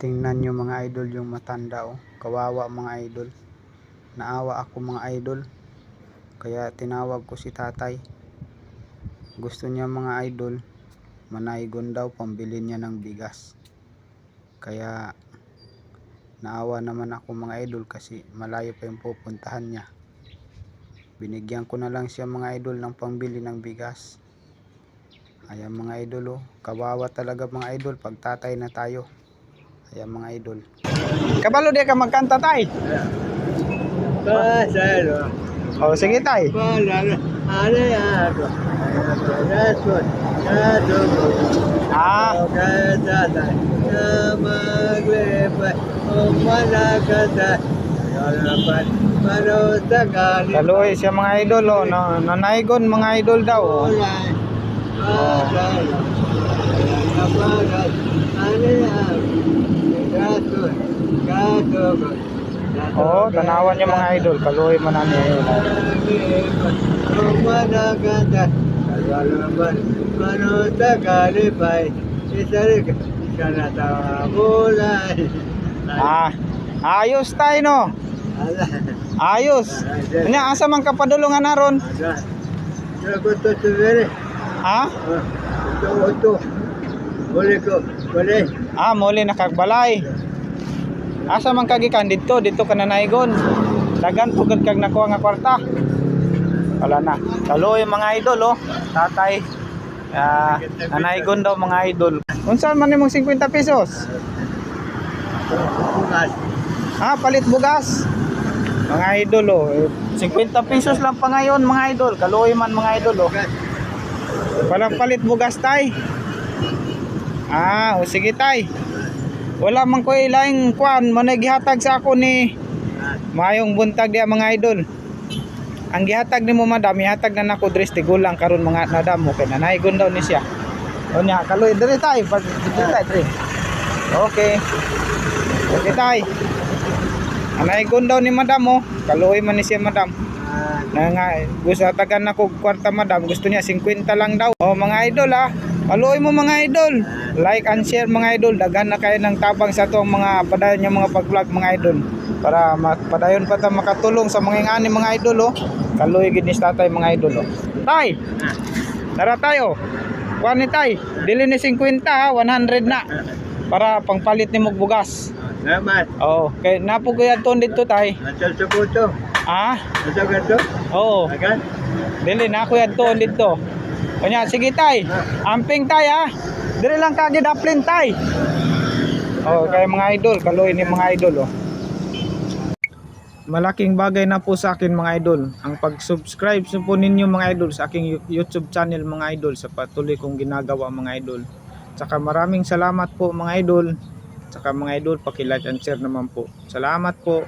Tingnan nyo mga idol yung matanda oh. Kawawa mga idol. Naawa ako mga idol. Kaya tinawag ko si tatay. Gusto niya mga idol. Manaygon daw pambili niya ng bigas. Kaya naawa naman ako mga idol kasi malayo pa yung pupuntahan niya. Binigyan ko na lang siya mga idol ng pambili ng bigas. Ayan mga idol oh. Kawawa talaga mga idol pag tatay na tayo. Ayan mga idol. Kabalo di ka magkanta tay. Pasalo, Oh, sige tay. Ah, kaluoy siya mga idol oh. Na, nanaygon mga idol daw oh. Ulay, Rason, Radugo, Oh, tanawan niya mga idol. Kaluoy man ano. Umanaganda, Kagalaban, Manutagalipay, Isarig, Kanatawulay. Ah, ayos tayo no. Ayos. Nya asa man ka padulungan naron? ala. Nagusto sa vere. Ha? Ito, ito. Uli ko, uli. Ah, muli nakagbalay. Asa man kagikan dito, dito ka na naigon. Dagan pugad kag nakuha nga kwarta. Wala na. Kaluoy mga idol oh. Tatay. Ah, nanaygon daw mga idol. Unsa man nimong 50 pesos? Bukas. Ah, palit bugas. Mga idol oh. Eh, 50 pesos lang pa ngayon mga idol. Kaluoy man mga idol oh. Walang palit bugas tay. Ah, o sige tay. Wala man ko ilaing kwan, manay gihatag sa ako ni Mayong buntag diya mga idol. Ang gihatag nimo madam, ihatag na nako dres tigulang karon mga nadam mo kay nanaygon daw ni siya. O niya, kaloy diri tay, pag diri tay diri. Okay. Okay tay. Nanaygon daw ni madam mo, kaloy man ni siya madam. Ah, Na nga, gusto tagan na ko kwarta madam, gusto niya 50 lang daw. Oh mga idol ha, paluoy mo mga idol. Like and share mga idol, dagan na kayo ng tabang sa itong mga padayon niya mga pag-vlog mga idol. Para padayon pa ta makatulong sa mga ingani mga idol oh. Kaluoy gid ni tatay mga idol oh. Tay, tara tayo. Kuha ni tay, dili ni 50 ha, 100 na. Para pangpalit ni mog bugas. Salamat. Oh, kay napo ko dito tay. Nasal sa puto. Ah, Nasal ka to? oo. Agan? Dili na ako yan to dito. Kanya, sige tay. Amping tay ha. Dili lang kagid aplin tay. Oh, kay mga idol, kaloy ni mga idol oh. Malaking bagay na po sa akin mga idol ang pag-subscribe so po ninyo mga idol sa aking YouTube channel mga idol sa patuloy kong ginagawa mga idol. Tsaka maraming salamat po mga idol. Tsaka mga idol, paki-like and share naman po. Salamat po.